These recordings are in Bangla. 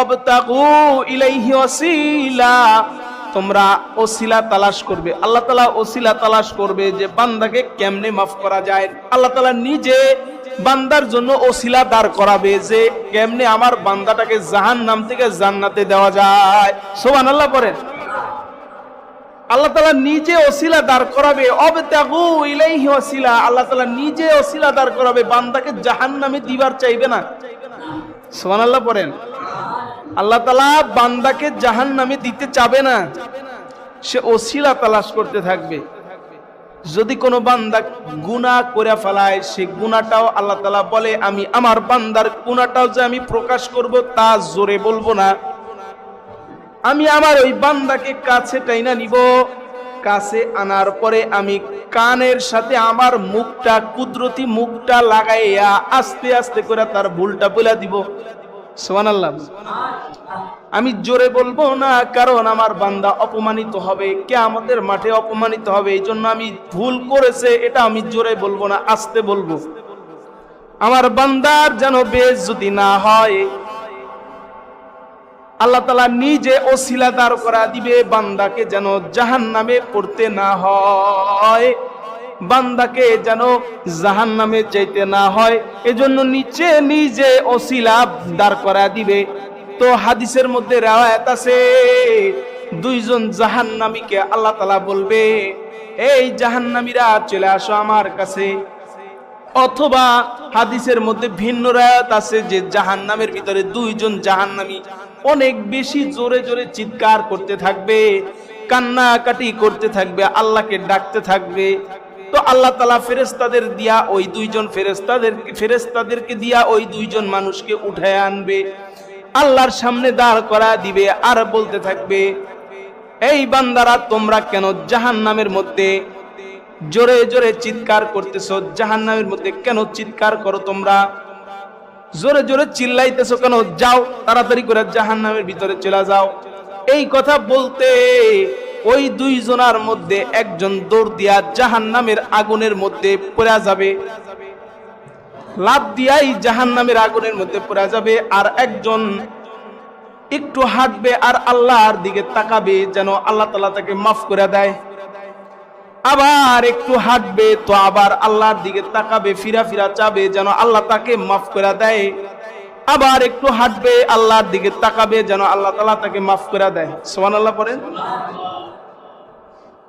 অবতাগু ইলাইহি তোমরা ওসিলা তালাশ করবে। আল্লাহ তালা ওসিলা তালাশ করবে যে বান্দাকে কেমনে মাফ করা যায়। আল্লাহ তালা নিজে বান্দার জন্য ওসিলা দাঁড় করাবে যে কেমনে আমার বান্দাটাকে জাহান নাম থেকে জান্নাতে দেওয়া যায়। সোহান আল্লাহ পড়েন। আল্লাহ তালা নিজে ওসিলা দাঁড় করাবে। অবত্যাগু ইলাইহি ওসিলা আল্লাহ তালা নিজে ওসিলা দাঁড় করাবে। বান্দাকে জাহান নামে দিবার চাইবে না। সোহান আল্লাহ পড়েন। আল্লাহ তালা বান্দাকে জাহান নামে দিতে চাবে না। সে ওসিলা তালাশ করতে থাকবে। যদি কোনো বান্দা গুণা করে ফেলায়, সে গুণাটাও আল্লাহ তালা বলে, আমি আমার বান্দার গুণাটাও যে আমি প্রকাশ করব তা জোরে বলব না। আমি আমার ওই বান্দাকে কাছে টাইনা নিব। কাছে আনার পরে আমি কানের সাথে আমার মুখটা, কুদরতি মুখটা লাগাইয়া আস্তে আস্তে করে তার ভুলটা বলে দিব। আমি জোরে বলব না, কারণ আমার বান্দা অপমানিত হবে কে আমাদের মাঠে অপমানিত হবে এই জন্য আমি ভুল করেছে, এটা আমি জোরে বলব না, আস্তে বলব। আমার বান্দার যেন বেশ যদি না হয়, আল্লাহ তালা নিজে ওসিলা দাঁড় করা দিবে, বান্দাকে যেন জাহান নামে পড়তে না হয়। বান্দাকে যেন জাহান নামে যাইতে না হয়, এজন্য নিচে নিজে ওসিলা দাঁড় করা দিবে। তো হাদিসের মধ্যে রেওয়ায়ত আছে, দুইজন জাহান্নামীকে আল্লাহ তালা বলবে, এই জাহান্নামীরা চলে আসো আমার কাছে। অথবা হাদিসের মধ্যে ভিন্ন রায়াত আছে যে জাহান্নামের ভিতরে দুইজন জাহান্নামী অনেক বেশি জোরে জোরে চিৎকার করতে থাকবে, কান্নাকাটি করতে থাকবে, আল্লাহকে ডাকতে থাকবে। তো আল্লাহ তালা ফেরেস্তাদের দিয়া ওই দুইজন ফেরেস্তাদের ফেরেস্তাদেরকে দিয়া ওই দুইজন মানুষকে উঠায় আনবে। আল্লাহর সামনে দাঁড় করা দিবে আর বলতে থাকবে, এই বান্দারা, তোমরা কেন জাহান নামের মধ্যে জোরে জোরে চিৎকার করতেছ? জাহান নামের মধ্যে কেন চিৎকার করো তোমরা? জোরে জোরে চিল্লাইতেছো কেন? যাও, তাড়াতাড়ি করে জাহান নামের ভিতরে চলে যাও। এই কথা বলতে ওই দুইজনার মধ্যে একজন দৌড় দিয়া জাহান নামের আগুনের মধ্যে পড়া যাবে। লাভ দিয়াই জাহান নামের আগুনের মধ্যে পড়া যাবে আর একজন একটু হাঁটবে আর আল্লাহর দিকে তাকাবে যেন আল্লাহ তালা তাকে মাফ করে দেয়। আবার একটু হাঁটবে তো আবার আল্লাহর দিকে তাকাবে, ফিরা ফিরা চাবে যেন আল্লাহ তাকে মাফ করে দেয়। আবার একটু হাঁটবে, আল্লাহর দিকে তাকাবে, যেন আল্লাহ তালা তাকে মাফ করে দেয়। সোমান আল্লাহ পড়েন।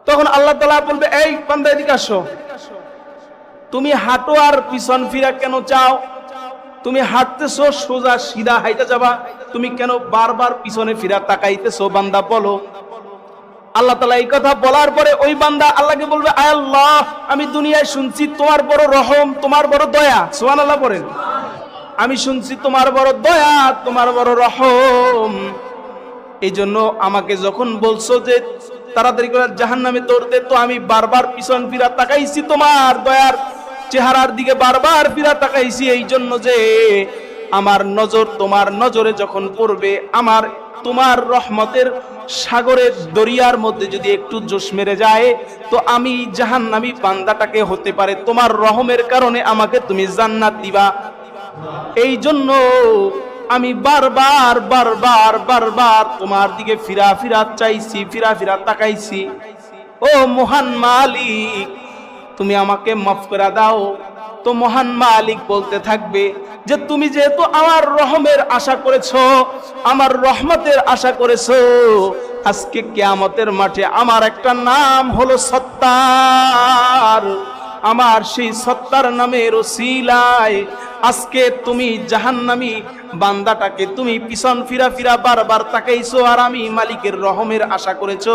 তখন আল্লাহ তালা বলবে, এই পান্দা এদিকে আসো। তুমি হাঁটো আর পিছন ফিরা কেন চাও? তুমি হাঁটতেছো, সোজা সিধা হাইতে যাবা। তুমি কেন বারবার পিছনে ফিরা তাকাইতেছো? বান্দা, বলো। আল্লাহ তালা এই কথা বলার পরে ওই বান্দা আল্লাহকে বলবে আয় আল্লাহ, আমি দুনিয়ায় শুনছি, তোমার বড় রহম, তোমার বড় দয়া। সোহান আল্লাহ বলেন আমি শুনছি তোমার বড় দয়া, তোমার বড় রহম। এই জন্য আমাকে যখন বলছো যে তাড়াতাড়ি করে জাহান নামে দৌড়তে তো আমি বারবার পিছন ফিরা তাকাইছি তোমার দয়ার চেহারার দিকে বারবার ফিরা তাকাইছি। এই জন্য যে আমার নজর তোমার নজরে যখন পড়বে, আমার তোমার রহমতের সাগরের দরিয়ার মধ্যে যদি একটু জোশ মেরে যায়, তো আমি জাহান্নামী বান্দাটাকে হতে পারে। তোমার রহমের কারণে আমাকে তুমি জান্নাত দিবা। এই জন্য আমি বারবার বারবার বারবার তোমার দিকে ফিরা ফিরা চাইছি, ফিরা ফিরা তাকাইছি। ও মহান মালিক, তুমি আমাকে মাফ করে দাও। তো মহান মালিক বলতে থাকবে যে, তুমি যেহেতু আমার রহমের আশা করেছ, আমার রহমতের আশা করেছ, আজকে কেয়ামতের মাঠে আমার একটা নাম হলো সত্তার। আমার সেই সত্তার নামের ওসিলায় আজকে তুমি জাহান্নামী বান্দাটাকে তুমি পিছন ফিরা ফিরা বারবার তাকাইছো আর আমি মালিকের রহমের আশা করেছ।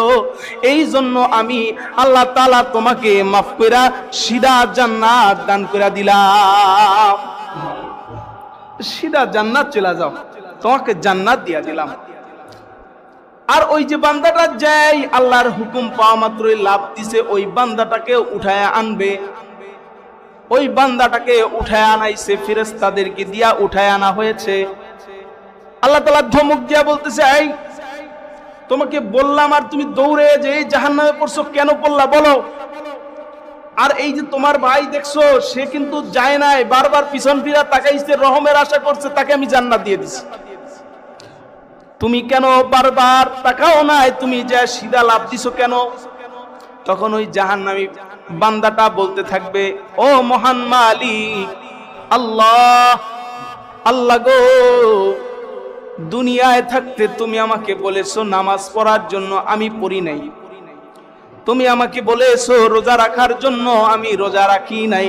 এই জন্য আমি আল্লাহ তালা তোমাকে মাফ কইরা সিধা জান্নাত দান করে দিলাম। সিধা জান্নাত চলে যাও। তোমাকে জান্নাত দিয়া দিলাম। আর ওই যে বান্দাটা যাই, আল্লাহর হুকুম পাওয়া মাত্রই লাভ দিছে, ওই বান্দাটাকে উঠায় আনবে। ওই বান্দাটাকে উঠায় আনাইছে ফেরেস্তাদেরকে দিয়া উঠায় আনা হয়েছে। আল্লাহ তালা ধমক দিয়া বলতেছে, এই, তোমাকে বললাম আর তুমি দৌড়ে যে এই জাহান নামে পড়ছো, কেন পড়লা বলো? আর এই যে তোমার ভাই দেখছ, সে কিন্তু যায় নাই, বারবার পিছন ফিরা তাকাইছে, রহমের আশা করছে, তাকে আমি জান্নাত দিয়ে দিছি। তুমি কেন বারবার তাকাও নাই? তুমি যে সিধা লাভ দিছো কেন? তখন ওই জাহান্নামী বান্দাটা বলতে থাকবে, ও মহান মালিক, আল্লাহ আল্লাহ গো, দুনিয়ায় থাকতে তুমি আমাকে বলেছ নামাজ পড়ার জন্য আমি পড়ি নাই। তুমি আমাকে বলেছ রোজা রাখার জন্য আমি রোজা রাখি নাই।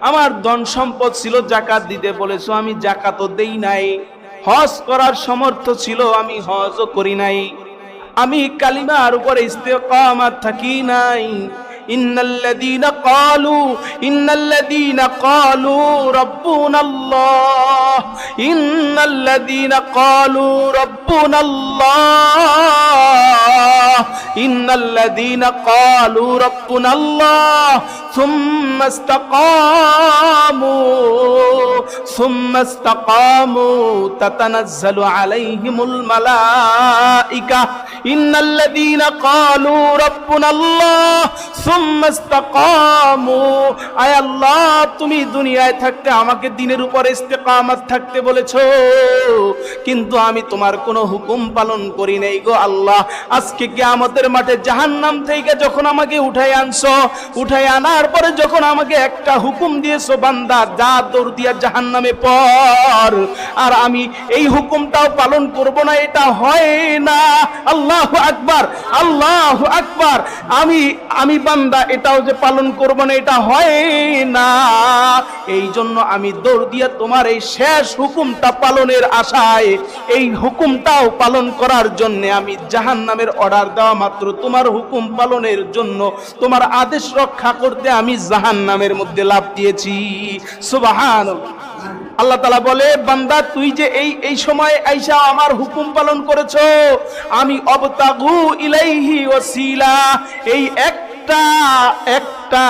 আমার ধন সম্পদ ছিল জাকাত দিতে বলেছ, আমি জাকাতও দেই নাই। হজ করার সমর্থ ছিল, আমি হজও করি নাই। আমি কালিমার উপরে ইস্তেকামাত থাকি নাই। ইন্নাল্লাযীনা ক্বালু ইন্নাল্লাযীনা ক্বালু রাব্বুনাল্লাহ ইন্নাল্লাযীনা ক্বালু রাব্বুনাল্লাহ ইন্নাল্লাযীনা ক্বালু রাব্বুনাল্লাহ ثم استقاموا ثم استقاموا تتنزل عليهم الملائكة إن الذين قالوا ربنا الله ثم استقاموا তুমি দুনিয়ায় থাকতে, আমাকে দিনের উপর ইস্তেকামাত থাকতে বলেছ। কিন্তু আমি তোমার কোনো হুকুম পালন করি নাই গো আল্লাহ। আজকে কিয়ামতের মাঠে জাহান্নাম থেকে যখন আমাকে উঠাই আনছো উঠাই আনার পরে যখন আমাকে একটা হুকুম দিয়েছ, বান্দা, যা দৌড় দিয়া জাহান্নামে পর আর আমি এই হুকুমটাও পালন করব না, এটা হয় না। আল্লাহ আকবার আল্লাহ আকবার। আমি আমি বান্দা এটাও যে পালন করব না, এটা হয় না। এই জন্য আমি দৌড় দিয়ে তোমার এই শেষ হুকুমটা পালনের আশায়, এই হুকুমটাও পালন করার জন্য আমি জাহান্নামের অর্ডার দেওয়া মাত্র তোমার হুকুম পালনের জন্য, তোমার আদেশ রক্ষা করতে আমি জাহান্নামের মধ্যে লাভ দিয়েছি। সুবাহান আল্লাহ তালা বলে, বান্দা, তুই যে এই এই সময় আইসা আমার হুকুম পালন করেছ, আমি অবতাগু ইলাইহি ওসিলা এই একটা একটা,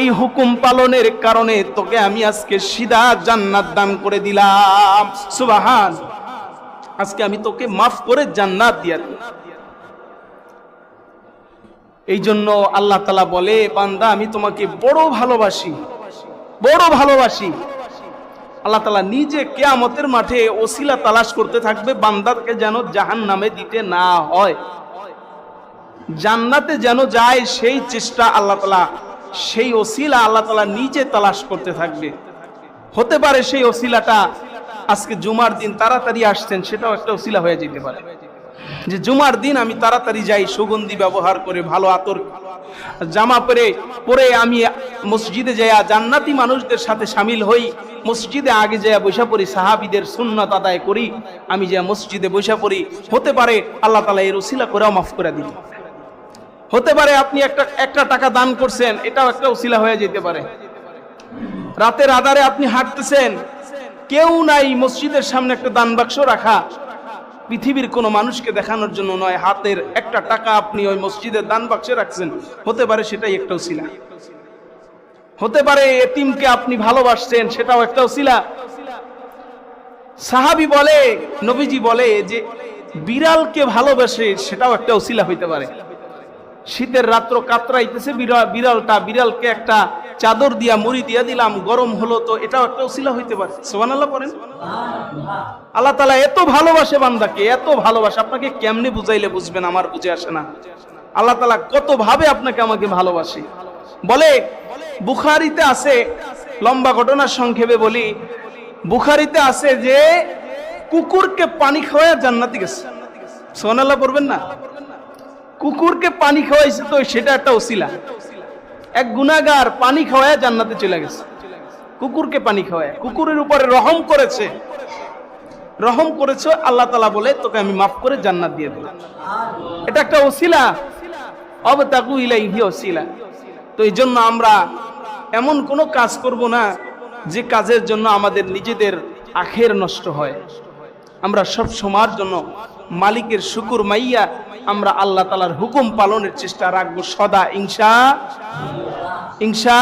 এই হুকুম পালনের কারণে তোকে আমি আজকে সিধা জান্নাত দান করে দিলাম। সুবাহান। আজকে আমি তোকে মাফ করে জান্নাত দিয়া দিলাম। এই জন্য আল্লাহ তালা বলে, বান্দা, আমি তোমাকে বড় ভালোবাসি বড় ভালোবাসি। আল্লাহ তালা নিজে কেয়ামতের মাঠে ওসিলা তালাশ করতে থাকবে, বান্দাকে যেন জাহান নামে দিতে না হয়। জান্নাতে যেন যায় সেই চেষ্টা আল্লাহ তালা সেই ওসিলা আল্লাহ তালা নিজে তালাশ করতে থাকবে। হতে পারে সেই ওসিলাটা আজকে জুমার দিন তাড়াতাড়ি আসছেন, সেটাও একটা ওসিলা হয়ে যেতে পারে। যে জুমার দিন আমি তাড়াতাড়ি যাই, সুগন্ধি ব্যবহার করে, ভালো আতর জামা পরে পরে আমি মসজিদে যাইয়া জান্নাতি মানুষদের সাথে সামিল হই, মসজিদে আগে যাইয়া বৈশা পড়ি, সাহাবিদের সুন্নত আদায় করি, আমি যে মসজিদে বৈশা পড়ি। হতে পারে আল্লাহ তালা এর ওসিলা করেও মাফ করে দিল হতে পারে আপনি একটা একটা টাকা দান করছেন, এটাও একটা ওসিলা হয়ে যেতে পারে। রাতের আধারে আপনি হাঁটতেছেন, কেউ নাই মসজিদের সামনে একটা দান বাক্স রাখা। পৃথিবীর কোনো মানুষকে দেখানোর জন্য নয়, হাতের একটা টাকা আপনি ওই মসজিদের দান বাক্সে রাখছেন। হতে পারে সেটাই একটা ওসিলা হতে পারে এতিমকে আপনি ভালোবাসছেন, সেটাও একটা ওসিলা সাহাবি বলে, নবীজি বলে যে, বিড়ালকে ভালোবাসে সেটাও একটা ওসিলা হইতে পারে। শীতের রাত্র কাতরাইতেছে বিড়ালটা, বিড়ালকে একটা চাদর দিয়া মুড়ি দিয়া দিলাম, গরম হলো তো এটাও একটা ওসিলা হইতে পারে। সোহান আল্লাহ করেন আল্লাহ তালা এত ভালোবাসে বান্দাকে, এত ভালোবাসে, আপনাকে কেমনে বুঝাইলে বুঝবেন, আমার বুঝে আসে না। আল্লাহ তালা কত ভাবে আপনাকে আমাকে ভালোবাসে। বলে, বুখারিতে আছে, লম্বা ঘটনা সংক্ষেপে বলি, বুখারিতে আছে যে, কুকুরকে পানি খাওয়া জান্নাতি গেছে। সোনাল্লাহ পড়বেন না? কুকুরকে পানি খাওয়াইছে তো সেটা একটা ওসিলা। এক গুনাগার পানি খাওয়ায় জান্নাতে চলে গেছে। কুকুরকে পানি খাওয়ায়। কুকুরের উপরে রহম করেছে। রহম করেছে, আল্লাহ তালা বলে, তোকে আমি মাফ করে জান্নাত দিয়ে দেব। এটা একটা ওসিলা। অব তাকু ইলাইহি ওসিলা। তো এই জন্য আমরা এমন কোনো কাজ করব না যে কাজের জন্য আমাদের নিজেদের আখের নষ্ট হয়। আমরা সব সময়ের জন্য মালিকের শুকুর মাইয়া আমরা আল্লাহ তালার হুকুম পালনের চেষ্টা রাখব সদা ইংসা ইংসা